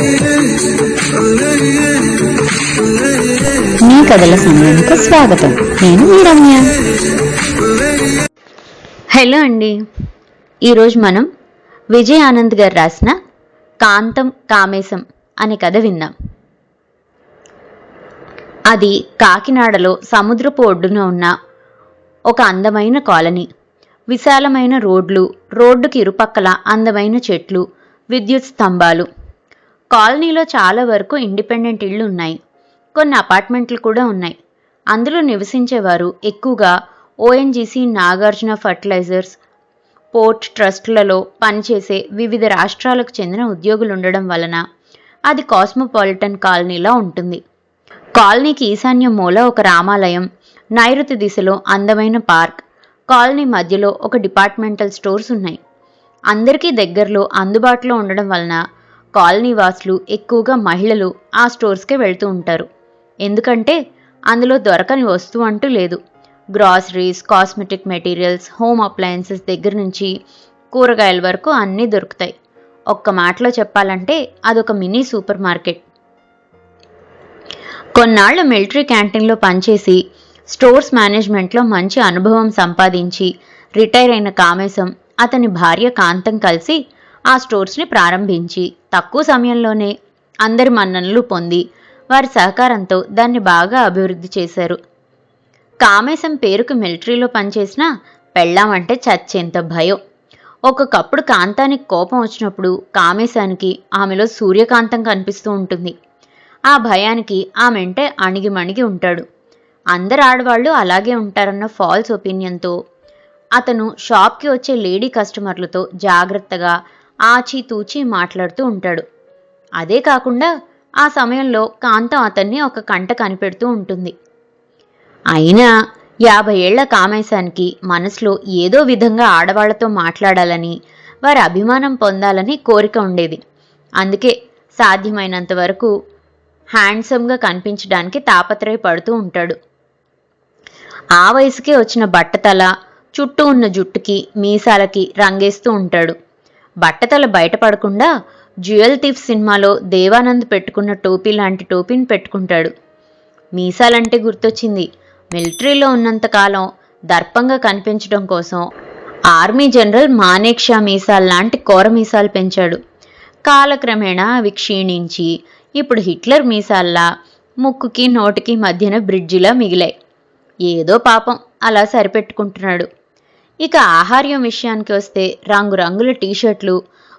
మీ కథల సమయానికి స్వాగతం. నేను మీ రమ్య. హలో అండి. ఈరోజు మనం విజయ్ ఆనంద్ గారు రాసిన కాంతం కామేశం అనే కథ విందాం. అది కాకినాడలో సముద్రపు ఒడ్డున ఉన్న ఒక అందమైన కాలనీ. విశాలమైన రోడ్లు రోడ్డుకి ఇరుపక్కల అందమైన చెట్లు విద్యుత్ స్తంభాలు. కాలనీలో చాలా వరకు ఇండిపెండెంట్ ఇళ్ళు ఉన్నాయి. కొన్ని అపార్ట్మెంట్లు కూడా ఉన్నాయి. అందులో నివసించేవారు ఎక్కువగా ఓఎన్జీసీ నాగార్జున ఫర్టిలైజర్స్ పోర్ట్ ట్రస్టులలో పనిచేసే వివిధ రాష్ట్రాలకు చెందిన ఉద్యోగులు ఉండడం వలన అది కాస్మోపాలిటన్ కాలనీలా ఉంటుంది. కాలనీకి ఈశాన్య మూల ఒక రామాలయం నైరుతి దిశలో అందమైన పార్క్ కాలనీ మధ్యలో ఒక డిపార్ట్మెంటల్ స్టోర్స్ ఉన్నాయి. అందరికీ దగ్గరలో అందుబాటులో ఉండడం వలన కాలనీ వాసులు ఎక్కువగా మహిళలు ఆ స్టోర్స్కే వెళ్తూ ఉంటారు. ఎందుకంటే అందులో దొరకని వస్తువు అంటూ లేదు. Groceries cosmetic materials home appliances దగ్గర నుంచి కూరగాయల వరకు అన్నీ దొరుకుతాయి. ఒక్క మాటలో చెప్పాలంటే అదొక మినీ సూపర్ మార్కెట్. కొన్నాళ్ళు మిలిటరీ క్యాంటీన్లో పనిచేసి స్టోర్స్ మేనేజ్మెంట్లో మంచి అనుభవం సంపాదించి రిటైర్ అయిన కామేశం అతని భార్య కాంతం కలిసి ఆ స్టోర్స్ని ప్రారంభించి తక్కువ సమయంలోనే అందరి మన్ననలు పొంది వారి సహకారంతో దాన్ని బాగా అభివృద్ధి చేశారు. కామేశం పేరుకు మిలిటరీలో పనిచేసిన పెళ్ళాం అంటే చచ్చేంత భయం. ఒక్కొక్కప్పుడు కాంతానికి కోపం వచ్చినప్పుడు కామేశానికి ఆమెలో సూర్యకాంతం కనిపిస్తూ ఉంటుంది. ఆ భయానికి ఆమెంటే అణిగిమణిగి ఉంటాడు. అందరు ఆడవాళ్ళు అలాగే ఉంటారన్న ఫాల్స్ ఒపీనియన్తో అతను షాప్కి వచ్చే లేడీ కస్టమర్లతో జాగ్రత్తగా ఆచితూచి మాట్లాడుతూ ఉంటాడు. అదే కాకుండా ఆ సమయంలో కాంతం అతన్ని ఒక కంట కనిపెడుతూ ఉంటుంది. అయినా యాభై ఏళ్ళ కామేశానికి మనసులో ఏదో విధంగా ఆడవాళ్ళతో మాట్లాడాలని వారి అభిమానం పొందాలని కోరిక ఉండేది. అందుకే సాధ్యమైనంత వరకు హ్యాండ్సమ్గా కనిపించడానికి తాపత్రయపడుతూ ఉంటాడు. ఆ వయసుకే వచ్చిన బట్టతల చుట్టూ ఉన్న జుట్టుకి మీసాలకి రంగేస్తూ ఉంటాడు. బట్టతల బయటపడకుండా జ్యువెల్ థీఫ్ సినిమాలో దేవానంద్ పెట్టుకున్న టోపీ లాంటి టోపీని పెట్టుకుంటాడు. మీసాలంటే గుర్తొచ్చింది. మిలిటరీలో ఉన్నంతకాలం దర్పంగా కనిపించడం కోసం ఆర్మీ జనరల్ మానేక్షా మీసాల్ లాంటి కోర మీసాలు పెంచాడు. కాలక్రమేణా అవి క్షీణించి ఇప్పుడు హిట్లర్ మీసాల్లా ముక్కుకి నోటికి మధ్యన బ్రిడ్జిలా మిగిలాయి. ఏదో పాపం అలా సరిపెట్టుకుంటున్నాడు. ఇక ఆహార్యం విషయానికి వస్తే రంగురంగుల టీషర్ట్లు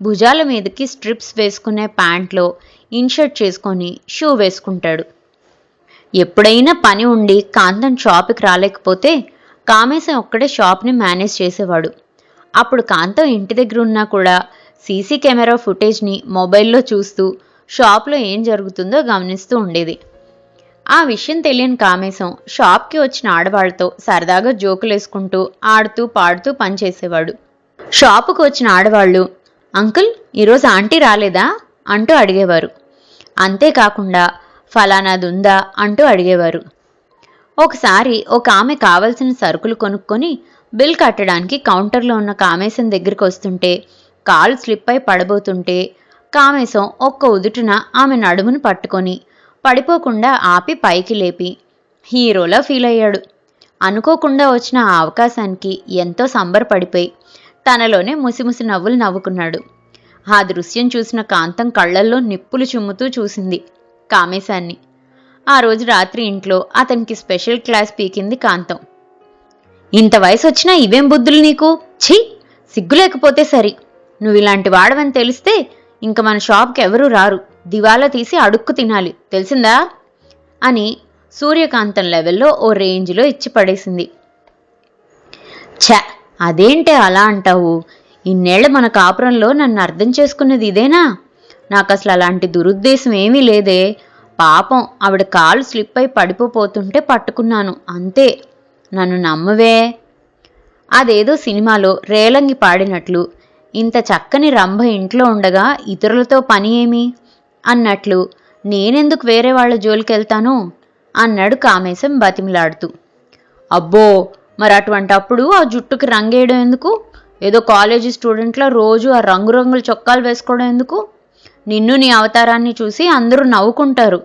భుజాల మీదకి స్ట్రిప్స్ వేసుకునే ప్యాంట్లో ఇన్షర్ట్ చేసుకొని షూ వేసుకుంటాడు. ఎప్పుడైనా పని ఉండి కాంతం షాప్కి రాలేకపోతే కామేశం ఒక్కడే షాప్ని మేనేజ్ చేసేవాడు. అప్పుడు కాంతం ఇంటి దగ్గర ఉన్నా కూడా సీసీ కెమెరా ఫుటేజ్ని మొబైల్లో చూస్తూ షాప్లో ఏం జరుగుతుందో గమనిస్తూ ఉండేది. ఆ విషయం తెలియని కామేశం షాప్కి వచ్చిన ఆడవాళ్ళతో సరదాగా జోకులేసుకుంటూ ఆడుతూ పాడుతూ పనిచేసేవాడు. షాపుకు వచ్చిన ఆడవాళ్ళు అంకుల్ ఈరోజు ఆంటీ రాలేదా? అంటూ అడిగేవారు. అంతేకాకుండా ఫలానాది ఉందా? అంటూ అడిగేవారు. ఒకసారి ఒక ఆమె కావలసిన సరుకులు కొనుక్కొని బిల్ కట్టడానికి కౌంటర్లో ఉన్న కామేశం దగ్గరికి వస్తుంటే కాలు స్లిప్ అయి పడబోతుంటే కామేశం ఒక్క ఉదుటున ఆమె నడుమును పట్టుకొని పడిపోకుండా ఆపి పైకి లేపి. హీరోలా ఫీల్ అయ్యాడు. అనుకోకుండా వచ్చిన ఆ అవకాశానికి ఎంతో సంబరపడిపోయి తనలోనే ముసిముసి నవ్వులు నవ్వుకున్నాడు. ఆ దృశ్యం చూసిన కాంతం కళ్ళల్లో నిప్పులు చిమ్ముతూ చూసింది కామేశాన్ని. ఆ రోజు రాత్రి ఇంట్లో అతనికి స్పెషల్ క్లాస్ పీకింది కాంతం. ఇంత వయసు వచ్చినా ఇవేం బుద్ధులు నీకు? ఛీ! సిగ్గు లేకపోతే సరి. నువ్వు ఇలాంటి వాడవని తెలిస్తే ఇంక మన షాప్కి ఎవరూ రారు. దివాలా తీసి అడుక్కు తినాలి. తెలిసిందా? అని సూర్యకాంతం లెవెల్లో ఓ రేంజ్లో ఇచ్చి పడేసింది. ఛ! అదేంటే అలా అంటావు? ఇన్నేళ్ళ మన కాపురంలో నన్ను అర్థం చేసుకున్నది ఇదేనా? నాకు అసలు అలాంటి దురుద్దేశం ఏమీ లేదే. పాపం ఆవిడ కాలు స్లిప్ అయి పడిపోతుంటే పట్టుకున్నాను. అంతే. నన్ను నమ్మవే. అదేదో సినిమాలో రేలంగి పాడినట్లు. ఇంత చక్కని రంభ ఇంట్లో ఉండగా ఇతరులతో పని ఏమి? అన్నట్లు నేనెందుకు వేరే వాళ్ళ జోలికెళ్తాను? అన్నాడు కామేశం బతిమిలాడుతూ. అబ్బో మరి అటువంటప్పుడు ఆ జుట్టుకి రంగేయడం ఎందుకు? ఏదో కాలేజీ స్టూడెంట్లో రోజు ఆ రంగురంగుల చొక్కాలు వేసుకోవడం ఎందుకు? నిన్ను నీ అవతారాన్ని చూసి అందరూ నవ్వుకుంటారు.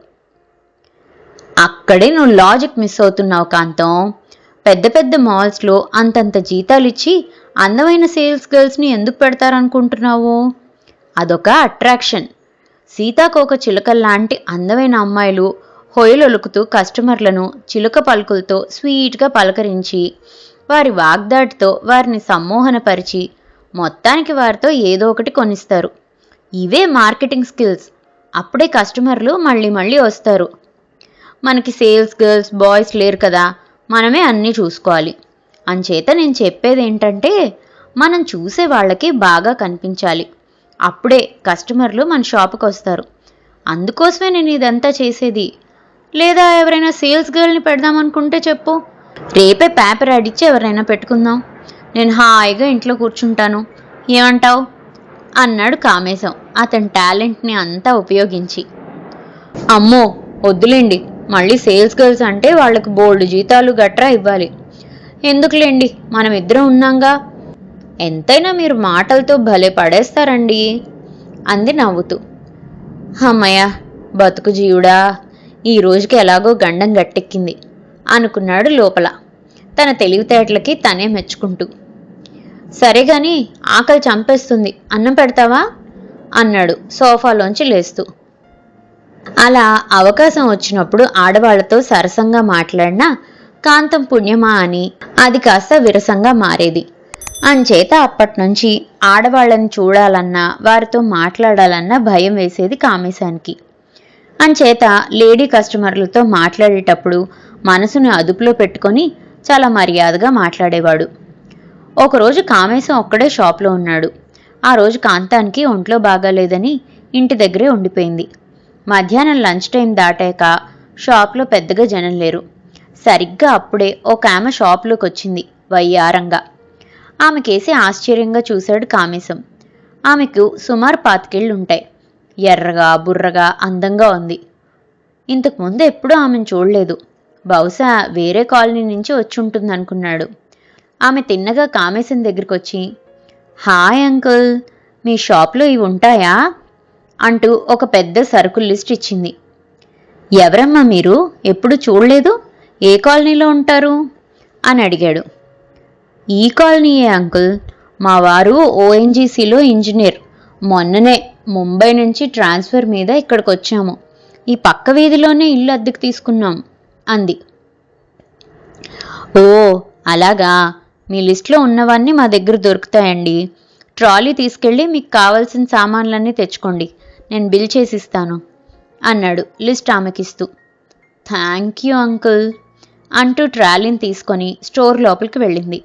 అక్కడే నువ్వు లాజిక్ మిస్ అవుతున్నావు కాంతం. పెద్ద పెద్ద మాల్స్లో అంతంత జీతాలు ఇచ్చి అందమైన సేల్స్ గర్ల్స్ని ఎందుకు పెడతారనుకుంటున్నావు? అదొక అట్రాక్షన్. సీతాకోక చిలుకల్లాంటి అందమైన అమ్మాయిలు హొయలొలుకుతూ కస్టమర్లను చిలుక పలుకులతో స్వీట్గా పలకరించి వారి వాగ్దాటితో వారిని సమ్మోహనపరిచి మొత్తానికి వారితో ఏదో ఒకటి కొనిస్తారు. ఇవే మార్కెటింగ్ స్కిల్స్. అప్పుడే కస్టమర్లు మళ్ళీ మళ్ళీ వస్తారు. మనకి సేల్స్ గర్ల్స్ బాయ్స్ లేరు కదా మనమే అన్నీ చూసుకోవాలి. అంచేత నేను చెప్పేది ఏంటంటే మనం చూసే వాళ్ళకి బాగా కనిపించాలి. అప్పుడే కస్టమర్లు మన షాపుకి వస్తారు అందుకోసమే నేను ఇదంతా చేసేది. లేదా ఎవరైనా సేల్స్ గర్ల్ని పెడదామనుకుంటే చెప్పు. రేపే పేపర్ అడిచి ఎవరైనా పెట్టుకుందాం. నేను హాయిగా ఇంట్లో కూర్చుంటాను. ఏమంటావు? అన్నాడు కామేశం. అతని టాలెంట్ని అంతా ఉపయోగించి. అమ్మో వద్దులేండి. మళ్ళీ సేల్స్ గర్ల్స్ అంటే వాళ్ళకి బోల్డ్ జీతాలు గట్రా ఇవ్వాలి. ఎందుకులేండి? మనం ఇద్దరం ఉన్నాంగా. ఎంతైనా మీరు మాటలతో భలే పడేస్తారండి. అంది నవ్వుతూ. అమ్మయ్య బతుకు జీవుడా ఈ రోజుకి ఎలాగో గండం గట్టెక్కింది అనుకున్నాడు లోపల. తన తెలివితేటలకి తనే మెచ్చుకుంటూ. సరే గాని ఆకలి చంపేస్తుంది. అన్నం పెడతావా? అన్నాడు సోఫాలోంచి లేస్తూ. అలా అవకాశం వచ్చినప్పుడు ఆడవాళ్ళతో సరసంగా మాట్లాడినా కాంతం పుణ్యమా అని. అది కాస్త విరసంగా మారేది. అంచేత అప్పట్నుంచి ఆడవాళ్ళని చూడాలన్నా వారితో మాట్లాడాలన్నా భయం వేసేది కామేశానికి. అంచేత లేడీ కస్టమర్లతో మాట్లాడేటప్పుడు మనసును అదుపులో పెట్టుకొని చాలా మర్యాదగా మాట్లాడేవాడు. ఒకరోజు కామేశం ఒక్కడే షాప్లో ఉన్నాడు. ఆ రోజు కాంతానికి ఒంట్లో బాగాలేదని ఇంటి దగ్గరే ఉండిపోయింది. మధ్యాహ్నం లంచ్ టైం దాటాక షాప్లో పెద్దగా జనం లేరు. సరిగ్గా అప్పుడే ఒక ఆమె షాప్లోకి వచ్చింది వయ్యారంగా. ఆమెకేసి ఆశ్చర్యంగా చూశాడు కామేశం. ఆమెకు సుమారు పాతికేళ్ళుంటాయి. ఎర్రగా బుర్రగా అందంగా ఉంది. ఇంతకుముందు ఎప్పుడూ ఆమెను చూడలేదు. బహుశా వేరే కాలనీ నుంచి వచ్చి ఉంటుంది అనుకున్నాడు ఆమె తిన్నగా కామేశం దగ్గరికి వచ్చి హాయ్ అంకుల్ మీ షాప్లో ఇవి ఉంటాయా? అంటూ ఒక పెద్ద సరుకుల లిస్ట్ ఇచ్చింది. ఎవరమ్మా మీరు? ఎప్పుడు చూడలేదు? ఏ కాలనీలో ఉంటారు? అని అడిగాడు. ఈ కాలనీయే అంకుల్. మా వారు ఓఎన్జీసీలో ఇంజనీర్. మొన్ననే ముంబై నుంచి ట్రాన్స్ఫర్ మీద ఇక్కడికి వచ్చాము ఈ పక్క వీధిలోనే ఇల్లు అద్దెకు తీసుకున్నాం అంది. ఓ అలాగా. మీ లిస్ట్లో ఉన్నవన్నీ మా దగ్గర దొరుకుతాయండి. ట్రాలీ తీసుకెళ్ళి మీకు కావాల్సిన సామాన్లన్నీ తెచ్చుకోండి. నేను బిల్ చేసిస్తాను అన్నాడు లిస్ట్ ఆమెకిస్తూ. Thank you uncle. అంటూ ట్రాలీని తీసుకొని స్టోర్ లోపలికి వెళ్ళింది.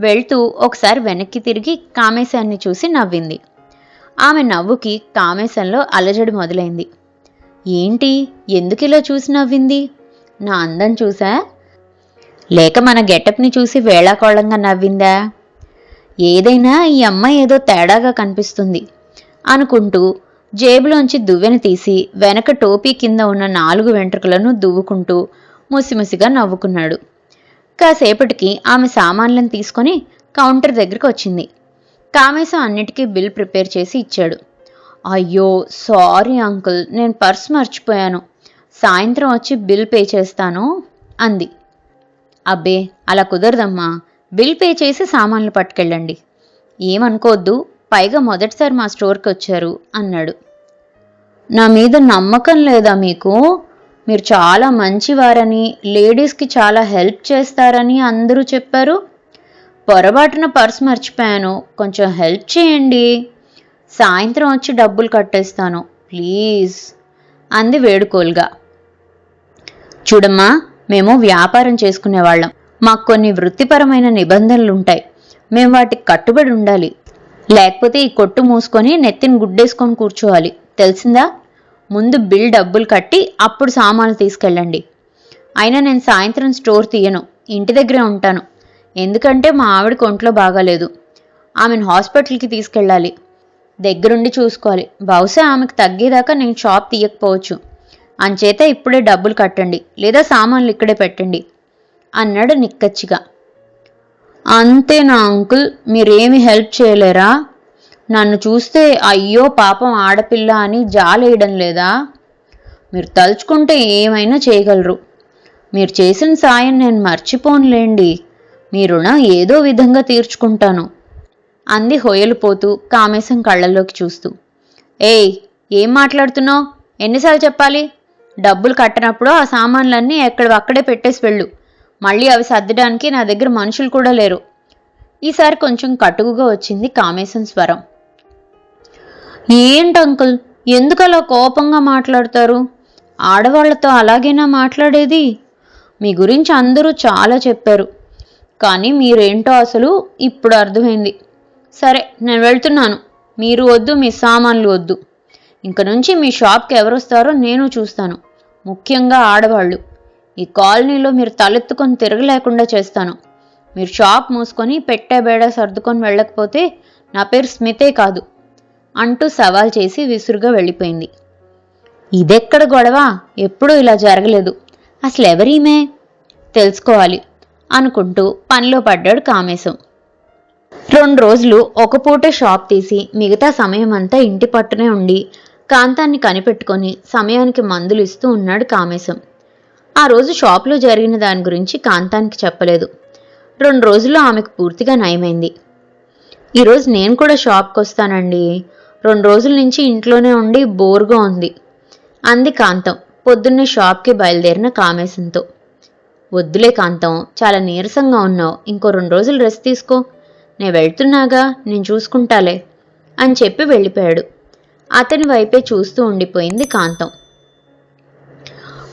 వెళ్తూ ఒకసారి వెనక్కి తిరిగి కామేశాన్ని చూసి నవ్వింది. ఆమె నవ్వుకి కామేశంలో అలజడి మొదలైంది. ఏంటి? ఎందుకు ఇలా చూసి నవ్వింది? నా అందం చూసా? లేక మన గెటప్ని చూసి వేళాకోళంగా నవ్విందా? ఏదైనా ఈ అమ్మాయి ఏదో తేడాగా కనిపిస్తుంది అనుకుంటూ జేబులోంచి దువ్వెన తీసి వెనక టోపీ కింద ఉన్న నాలుగు వెంట్రుకలను దువ్వుకుంటూ ముసిముసిగా నవ్వుకున్నాడు. కాసేపటికి ఆమె సామాన్లను తీసుకొని కౌంటర్ దగ్గరికి వచ్చింది. కామేశం అన్నిటికీ బిల్ ప్రిపేర్ చేసి ఇచ్చాడు. అయ్యో సారీ అంకుల్ నేను పర్స్ మర్చిపోయాను. సాయంత్రం వచ్చి బిల్ పే చేస్తాను అంది. అబ్బే అలా కుదరదమ్మా. బిల్ పే చేసి సామాన్లు పట్టుకెళ్ళండి. ఏమనుకోవద్దు పైగా మొదటిసారి మా స్టోర్కి వచ్చారు అన్నాడు. నా మీద నమ్మకం లేదా మీకు? మీరు చాలా మంచివారని లేడీస్కి చాలా హెల్ప్ చేస్తారని అందరూ చెప్పారు. పొరపాటున పర్స్ మర్చిపోయాను. కొంచెం హెల్ప్ చేయండి. సాయంత్రం వచ్చి డబ్బులు కట్టేస్తాను. ప్లీజ్ అంది వేడుకోలుగా. చూడమ్మా మేము వ్యాపారం చేసుకునేవాళ్ళం మాకు కొన్ని వృత్తిపరమైన నిబంధనలు ఉంటాయి మేము వాటికి కట్టుబడి ఉండాలి. లేకపోతే ఈ కొట్టు మూసుకొని నెత్తిని గుడ్డేసుకొని కూర్చోవాలి. తెలిసిందా? ముందు బిల్ డబ్బులు కట్టి అప్పుడు సామాన్లు తీసుకెళ్ళండి. అయినా నేను సాయంత్రం స్టోర్ తీయను. ఇంటి దగ్గరే ఉంటాను. ఎందుకంటే మా ఆవిడకి ఒంట్లో బాగాలేదు. ఆమెను హాస్పిటల్కి తీసుకెళ్ళాలి. దగ్గరుండి చూసుకోవాలి. బహుశా ఆమెకు తగ్గేదాకా నేను షాప్ తీయకపోవచ్చు. అంచేత ఇప్పుడే డబ్బులు కట్టండి. లేదా సామాన్లు ఇక్కడే పెట్టండి. అన్నాడు నిక్కచ్చిగా. అంతేనా అంకుల్? మీరేమి హెల్ప్ చేయలేరా? నన్ను చూస్తే అయ్యో పాపం ఆడపిల్ల అని జాలేయడం లేదా? మీరు తలుచుకుంటే ఏమైనా చేయగలరు. మీరు చేసిన సాయం నేను మర్చిపోనులేండి. మీ రుణం ఏదో విధంగా తీర్చుకుంటాను. అంది హొయలుపోతూ కామేశం కళ్ళల్లోకి చూస్తూ. ఏయ్ ఏం మాట్లాడుతున్నావు? ఎన్నిసార్లు చెప్పాలి? డబ్బులు కట్టనప్పుడు ఆ సామాన్లన్నీ ఎక్కడ అక్కడే పెట్టేసి వెళ్ళు. మళ్ళీ అవి సర్దడానికి నా దగ్గర మనుషులు కూడా లేరు. ఈసారి కొంచెం కటుకుగా వచ్చింది కామేశం స్వరం. ఏంటి అంకుల్? ఎందుకలా కోపంగా మాట్లాడతారు? ఆడవాళ్ళతో అలాగేనా మాట్లాడేది? మీ గురించి అందరూ చాలా చెప్పారు. కానీ మీరేంటో అసలు ఇప్పుడు అర్థమైంది. సరే నేను వెళ్తున్నాను. మీరు వద్దు మీ సామాన్లు వద్దు. ఇంక నుంచి మీ షాప్కి ఎవరు వస్తారో నేను చూస్తాను. ముఖ్యంగా ఆడవాళ్ళు. ఈ కాలనీలో మీరు తలెత్తుకొని తిరగలేకుండా చేస్తాను. మీరు షాప్ మూసుకొని పెట్టే బేడ సర్దుకొని వెళ్ళకపోతే నా పేరు స్మితే కాదు. అంటూ సవాల్ చేసి విసురుగా వెళ్ళిపోయింది. ఇదెక్కడ గొడవ? ఎప్పుడూ ఇలా జరగలేదు. అసలు ఎవరీమే తెలుసుకోవాలి అనుకుంటూ పనిలో పడ్డాడు కామేశం. రెండు రోజులు ఒక పూటే షాప్ తీసి మిగతా సమయం అంతా ఇంటి పట్టునే ఉండి కాంతాన్ని కనిపెట్టుకొని సమయానికి మందులు ఇస్తూ ఉన్నాడు కామేశం. ఆ రోజు షాప్లో జరిగిన దాని గురించి కాంతానికి చెప్పలేదు. రెండు రోజుల్లో ఆమెకు పూర్తిగా నయమైంది. ఈరోజు నేను కూడా షాప్కి వస్తానండి రెండు రోజుల నుంచి ఇంట్లోనే ఉండి బోర్గా ఉంది. అంది కాంతం. పొద్దున్నే షాప్కి బయలుదేరిన కామేశంతో. వద్దులే కాంతం చాలా నీరసంగా ఉన్నావు. ఇంకో రెండు రోజులు రెస్ట్ తీసుకో. నేను వెళ్తున్నాగా నేను చూసుకుంటాలే అని చెప్పి వెళ్ళిపోయాడు. అతని వైపే చూస్తూ ఉండిపోయింది కాంతం.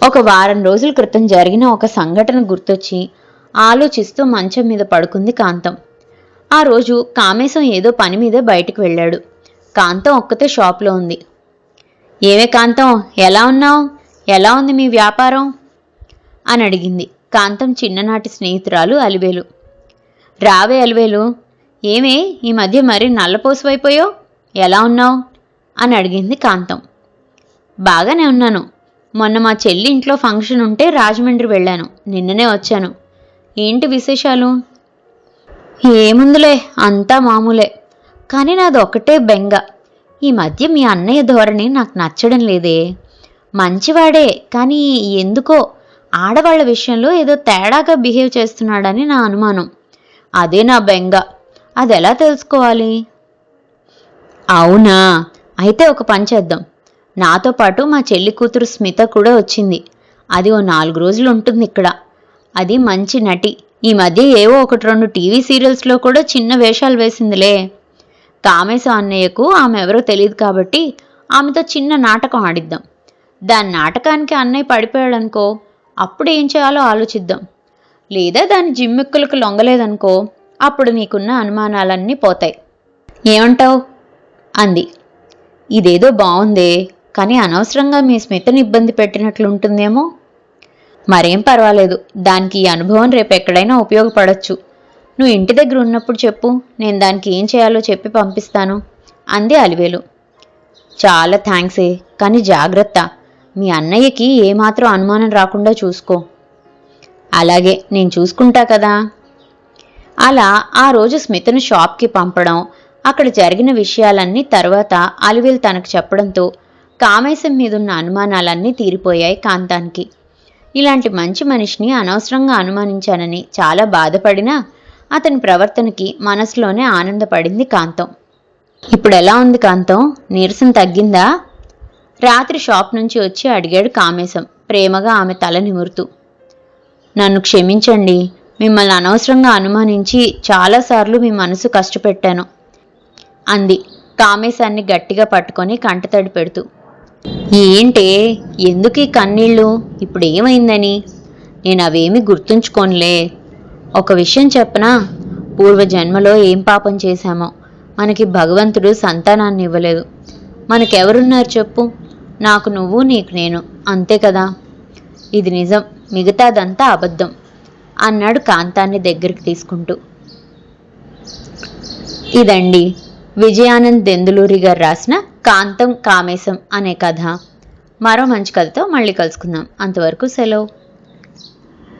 ఒక వారం రోజుల క్రితం జరిగిన ఒక సంఘటన గుర్తొచ్చి ఆలోచిస్తూ మంచం మీద పడుకుంది కాంతం. ఆ రోజు కామేశం ఏదో పని మీద బయటకు వెళ్ళాడు. కాంతం ఒక్కతే షాప్లో ఉంది. ఏమే కాంతం ఎలా ఉన్నావు? ఎలా ఉంది మీ వ్యాపారం? అని అడిగింది. కాంతం చిన్ననాటి స్నేహితురాలు అలివేలు. రావే అలివేలు ఏమే ఈ మధ్య మరీ నల్లపోసువైపోయావు? ఎలా ఉన్నావు? అని అడిగింది కాంతం. బాగానే ఉన్నాను. మొన్న మా చెల్లి ఇంట్లో ఫంక్షన్ ఉంటే రాజమండ్రి వెళ్ళాను. నిన్ననే వచ్చాను. ఏంటి విశేషాలు? ఏముందిలే అంతా మామూలే. కానీ నాది ఒకటే బెంగ. ఈ మధ్య మీ అన్నయ్య ధోరణి నాకు నచ్చడం లేదే. మంచివాడే కానీ ఎందుకో ఆడవాళ్ళ విషయంలో ఏదో తేడాగా బిహేవ్ చేస్తున్నాడని నా అనుమానం. అదే నా బెంగ. అది ఎలా తెలుసుకోవాలి? అవునా? అయితే ఒక పని చేద్దాం. నాతో పాటు మా చెల్లి కూతురు స్మిత కూడా వచ్చింది. అది ఓ నాలుగు రోజులు ఉంటుంది ఇక్కడ. అది మంచి నటి. ఈ మధ్య ఏవో ఒకటి రెండు టీవీ సీరియల్స్లో కూడా చిన్న వేషాలు వేసిందిలే. కామేశం అన్నయ్యకు ఆమె ఎవరో తెలియదు కాబట్టి ఆమెతో చిన్న నాటకం ఆడిద్దాం. దాని నాటకానికి అన్నయ్య పడిపోయాడనుకో అప్పుడు ఏం చేయాలో ఆలోచిద్దాం. లేదా దాని జిమ్మిక్కులకు లొంగలేదనుకో అప్పుడు నీకున్న అనుమానాలన్నీ పోతాయి. ఏమంటావు? అంది. ఇదేదో బాగుందే కానీ అనవసరంగా మీ స్మితని ఇబ్బంది పెట్టినట్లుంటుందేమో? మరేం పర్వాలేదు దానికి ఈ అనుభవం రేపు ఎక్కడైనా ఉపయోగపడచ్చు. నువ్వు ఇంటి దగ్గర ఉన్నప్పుడు చెప్పు నేను దానికి ఏం చేయాలో చెప్పి పంపిస్తాను అంది అలివేలు. చాలా థ్యాంక్సే కానీ జాగ్రత్త మీ అన్నయ్యకి ఏమాత్రం అనుమానం రాకుండా చూసుకో. అలాగే నేను చూసుకుంటా కదా. అలా ఆ రోజు స్మితను షాప్కి పంపడం అక్కడ జరిగిన విషయాలన్నీ తర్వాత అలివేలు తనకు చెప్పడంతో కామేశం మీదున్న అనుమానాలన్నీ తీరిపోయాయి కాంతానికి. ఇలాంటి మంచి మనిషిని అనవసరంగా అనుమానించానని చాలా బాధపడినా అతని ప్రవర్తనకి మనసులోనే ఆనందపడింది కాంతం. ఇప్పుడు ఎలా ఉంది కాంతం? నీరసం తగ్గిందా? రాత్రి షాప్ నుంచి వచ్చి అడిగాడు కామేశం. ప్రేమగా ఆమె తల నిమురుతూ. నన్ను క్షమించండి. మిమ్మల్ని అనవసరంగా అనుమానించి చాలాసార్లు మీ మనసు కష్టపెట్టాను అంది. కామేశాన్ని గట్టిగా పట్టుకొని కంటతడి పెడుతూ. ఏంటే? ఎందుకు ఈ కన్నీళ్ళు? ఇప్పుడు ఏమైందని నేను అవేమీ గుర్తుంచుకోనులే. ఒక విషయం చెప్పనా? పూర్వజన్మలో ఏం పాపం చేశామో? మనకి భగవంతుడు సంతానాన్ని ఇవ్వలేదు. మనకెవరున్నారు చెప్పు? నాకు నువ్వు నీకు నేను. అంతే కదా? ఇది నిజం. మిగతాదంతా అబద్ధం. అన్నాడు కాంతాన్ని దగ్గరికి తీసుకుంటూ. ఇదండి. విజయానంద్ దెందులూరి గారు రాసిన కాంతం కామేశం అనే కథ. మరో మంచి కథతో మళ్ళీ కలుసుకుందాం. అంతవరకు సెలవు.